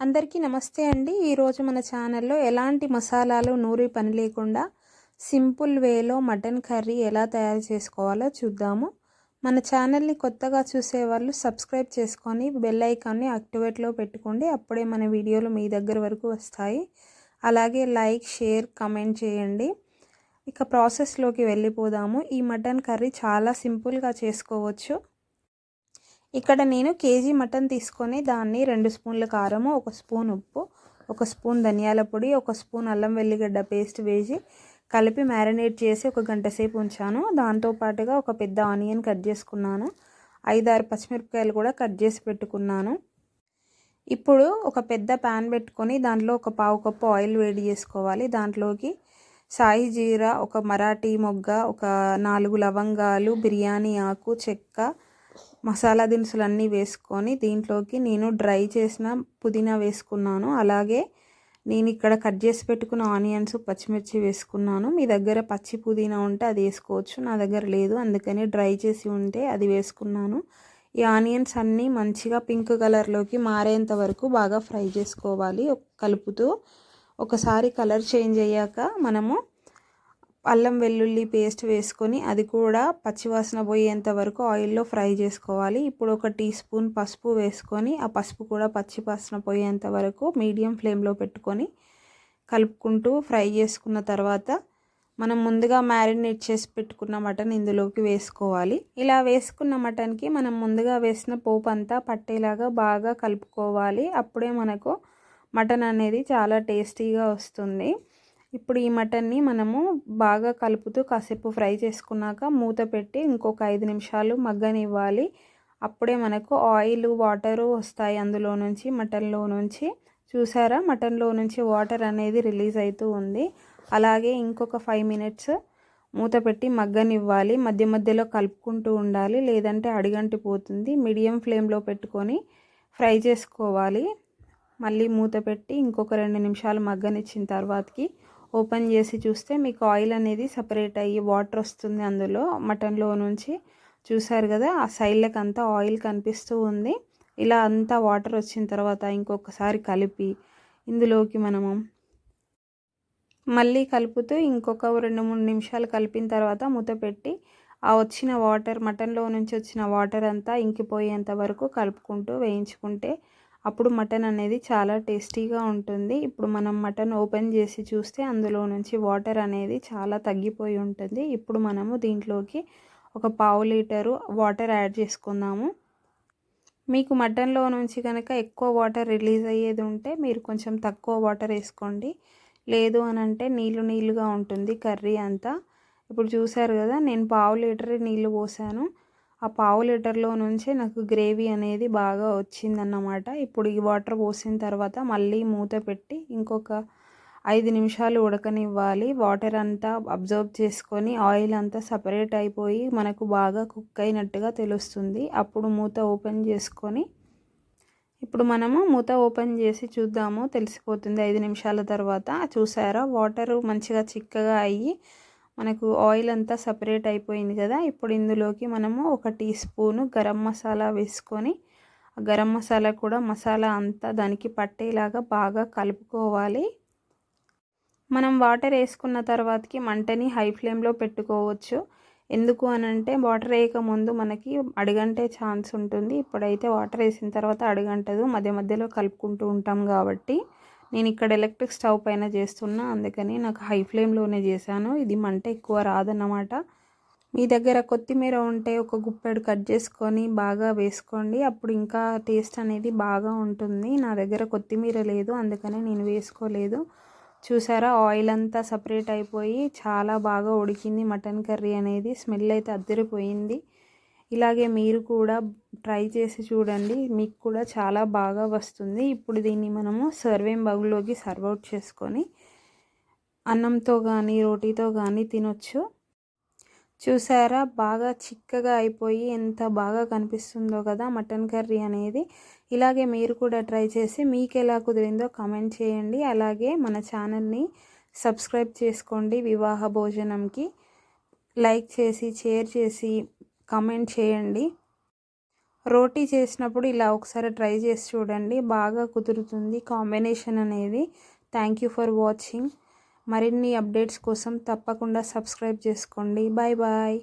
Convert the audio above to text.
అందరికీ నమస్తే అండి. ఈరోజు మన ఛానల్లో ఎలాంటి మసాలాలు నూరి పని లేకుండా సింపుల్ వేలో మటన్ కర్రీ ఎలా తయారు చేసుకోవాలో చూద్దాము. మన ఛానల్ని కొత్తగా చూసేవాళ్ళు సబ్స్క్రైబ్ చేసుకొని బెల్ ఐకాన్ని యాక్టివేట్లో పెట్టుకోండి. అప్పుడే మన వీడియోలు మీ దగ్గర వరకు వస్తాయి. అలాగే లైక్ షేర్ కమెంట్ చేయండి. ఇక ప్రాసెస్లోకి వెళ్ళిపోదాము. ఈ మటన్ కర్రీ చాలా సింపుల్గా చేసుకోవచ్చు. ఇక్కడ నేను కేజీ మటన్ తీసుకొని దాన్ని రెండు స్పూన్ల కారము ఒక స్పూన్ ఉప్పు ఒక స్పూన్ ధనియాల పొడి ఒక స్పూన్ అల్లం వెల్లిగడ్డ పేస్ట్ వేసి కలిపి మ్యారినేట్ చేసి ఒక గంట సేపు ఉంచాను. దాంతోపాటుగా ఒక పెద్ద ఆనియన్ కట్ చేసుకున్నాను. ఐదారు పచ్చిమిరపకాయలు కూడా కట్ చేసి పెట్టుకున్నాను. ఇప్పుడు ఒక పెద్ద ప్యాన్ పెట్టుకొని దాంట్లో ఒక పావు కప్పు ఆయిల్ వేడి చేసుకోవాలి. దాంట్లోకి సాయి జీరా ఒక మరాఠీ మొగ్గ ఒక నాలుగు లవంగాలు బిర్యానీ ఆకు చెక్క మసాలా దినుసులు అన్నీ వేసుకొని దీంట్లోకి నేను డ్రై చేసిన పుదీనా వేసుకున్నాను. అలాగే నేను ఇక్కడ కట్ చేసి పెట్టుకున్న ఆనియన్స్ పచ్చిమిర్చి వేసుకున్నాను. మీ దగ్గర పచ్చి పుదీనా ఉంటే అది వేసుకోవచ్చు. నా దగ్గర లేదు అందుకని డ్రై చేసి ఉంటే అది వేసుకున్నాను. ఈ ఆనియన్స్ అన్నీ మంచిగా పింక్ కలర్లోకి మారేంత వరకు బాగా ఫ్రై చేసుకోవాలి. కలుపుతూ ఒకసారి కలర్ చేంజ్ అయ్యాక మనము అల్లం వెల్లుల్లి పేస్ట్ వేసుకొని అది కూడా పచ్చివాసన పోయేంత వరకు ఆయిల్లో ఫ్రై చేసుకోవాలి. ఇప్పుడు ఒక టీ స్పూన్ పసుపు వేసుకొని ఆ పసుపు కూడా పచ్చివాసన పోయేంత వరకు మీడియం ఫ్లేమ్లో పెట్టుకొని కలుపుకుంటూ ఫ్రై చేసుకున్న తర్వాత మనం ముందుగా మ్యారినేట్ చేసి పెట్టుకున్న మటన్ ఇందులోకి వేసుకోవాలి. ఇలా వేసుకున్న మటన్కి మనం ముందుగా వేసిన పోపు అంతా పట్టేలాగా బాగా కలుపుకోవాలి. అప్పుడే మనకు మటన్ అనేది చాలా టేస్టీగా వస్తుంది. ఇప్పుడు ఈ మటన్ని మనము బాగా కలుపుతూ కాసేపు ఫ్రై చేసుకున్నాక మూత పెట్టి ఇంకొక ఐదు నిమిషాలు మగ్గనివ్వాలి. అప్పుడే మనకు ఆయిల్ వాటరు వస్తాయి అందులో నుంచి మటన్లో నుంచి. చూసారా? మటన్లో నుంచి వాటర్ అనేది రిలీజ్ అవుతూ ఉంది. అలాగే ఇంకొక ఫైవ్ మినిట్స్ మూత పెట్టి మగ్గనివ్వాలి. మధ్య మధ్యలో కలుపుకుంటూ ఉండాలి. లేదంటే అడిగంటిపోతుంది. మీడియం ఫ్లేమ్లో పెట్టుకొని ఫ్రై చేసుకోవాలి. మళ్ళీ మూత పెట్టి ఇంకొక రెండు నిమిషాలు మగ్గనిచ్చిన తర్వాతకి ఓపెన్ చేసి చూస్తే మీకు ఆయిల్ అనేది సపరేట్ అయ్యి వాటర్ వస్తుంది అందులో మటన్లో నుంచి. చూసారు కదా ఆ సైడ్లకు అంతా ఆయిల్ కనిపిస్తూ ఉంది. ఇలా అంతా వాటర్ వచ్చిన తర్వాత ఇంకొకసారి కలిపి ఇందులోకి మనము మళ్ళీ కలుపుతూ ఇంకొక రెండు మూడు నిమిషాలు కలిపిన తర్వాత మూత పెట్టి ఆ వచ్చిన వాటర్ మటన్లో నుంచి వచ్చిన వాటర్ అంతా ఇంకిపోయేంత వరకు కలుపుకుంటూ వేయించుకుంటే అప్పుడు మటన్ అనేది చాలా టేస్టీగా ఉంటుంది. ఇప్పుడు మనం మటన్ ఓపెన్ చేసి చూస్తే అందులో నుంచి వాటర్ అనేది చాలా తగ్గిపోయి ఉంటుంది. ఇప్పుడు మనము దీంట్లోకి ఒక పావు లీటరు వాటర్ యాడ్ చేసుకుందాము. మీకు మటన్లో నుంచి కనుక ఎక్కువ వాటర్ రిలీజ్ అయ్యేది ఉంటే మీరు కొంచెం తక్కువ వాటర్ వేసుకోండి. లేదు అని అంటే నీళ్ళు నీళ్ళుగా ఉంటుంది కర్రీ అంతా. ఇప్పుడు చూసారు కదా నేను పావు లీటర్ నీళ్ళు పోసాను. ఆ పావు లీటర్లో నుంచే నాకు గ్రేవీ అనేది బాగా వచ్చిందన్నమాట. ఇప్పుడు ఈ వాటర్ పోసిన తర్వాత మళ్ళీ మూత పెట్టి ఇంకొక ఐదు నిమిషాలు ఉడకనివ్వాలి. వాటర్ అంతా అబ్జర్వ్ చేసుకొని ఆయిల్ అంతా సపరేట్ అయిపోయి మనకు బాగా కుక్ అయినట్టుగా తెలుస్తుంది. అప్పుడు మూత ఓపెన్ చేసుకొని ఇప్పుడు మనము మూత ఓపెన్ చేసి చూద్దాము. తెలిసిపోతుంది ఐదు నిమిషాల తర్వాత. చూసారా? వాటర్ మంచిగా చిక్కగా అయ్యి మనకు ఆయిల్ అంతా సపరేట్ అయిపోయింది కదా. ఇప్పుడు ఇందులోకి మనము ఒక టీ స్పూను గరం మసాలా వేసుకొని గరం మసాలా కూడా మసాలా అంతా దానికి పట్టేలాగా బాగా కలుపుకోవాలి. మనం వాటర్ వేసుకున్న తర్వాతకి మంటని హై ఫ్లేమ్లో పెట్టుకోవచ్చు. ఎందుకు అని అంటే వాటర్ వేయకముందు మనకి అడుగంటే ఛాన్స్ ఉంటుంది. ఇప్పుడైతే వాటర్ వేసిన తర్వాత అడుగంటదు. మధ్య మధ్యలో కలుపుకుంటూ ఉంటాం కాబట్టి. నేను ఇక్కడ ఎలక్ట్రిక్ స్టవ్ పైన చేస్తున్నా అందుకని నాకు హై ఫ్లేమ్లోనే చేశాను. ఇది మంట ఎక్కువ రాదన్నమాట. మీ దగ్గర కొత్తిమీర ఉంటే ఒక గుప్పెడు కట్ చేసుకొని బాగా వేసుకోండి. అప్పుడు ఇంకా టేస్ట్ అనేది బాగా ఉంటుంది. నా దగ్గర కొత్తిమీర లేదు అందుకని నేను వేసుకోలేదు. చూసారా? ఆయిల్ అంతా సపరేట్ అయిపోయి చాలా బాగా ఉడికింది. మటన్ కర్రీ అనేది స్మెల్ అయితే అద్దరిపోయింది. ఇలాగే మీరు కూడా ట్రై చేసి చూడండి. మీకు కూడా చాలా బాగా వస్తుంది. ఇప్పుడు దీన్ని మనము సర్వేం బౌల్లోకి సర్వ్ అవుట్ చేసుకొని అన్నంతో కానీ రోటీతో కానీ తినొచ్చు. చూసారా? బాగా చిక్కగా అయిపోయి ఎంత బాగా కనిపిస్తుందో కదా మటన్ కర్రీ అనేది. ఇలాగే మీరు కూడా ట్రై చేసి మీకు ఎలా కుదిరిందో కమెంట్ చేయండి. అలాగే మన ఛానల్ని సబ్స్క్రైబ్ చేసుకోండి వివాహ భోజనంకి. లైక్ చేసి షేర్ చేసి కమెంట్ చేయండి. రోటీ చేసినప్పుడు ఇలా ఒకసారి ట్రై చేసి చూడండి. బాగా కుదురుతుంది కాంబినేషన్ అనేది. థ్యాంక్ యూ ఫర్ వాచింగ్ మరిన్ని అప్డేట్స్ కోసం తప్పకుండా సబ్స్క్రైబ్ చేసుకోండి. Bye bye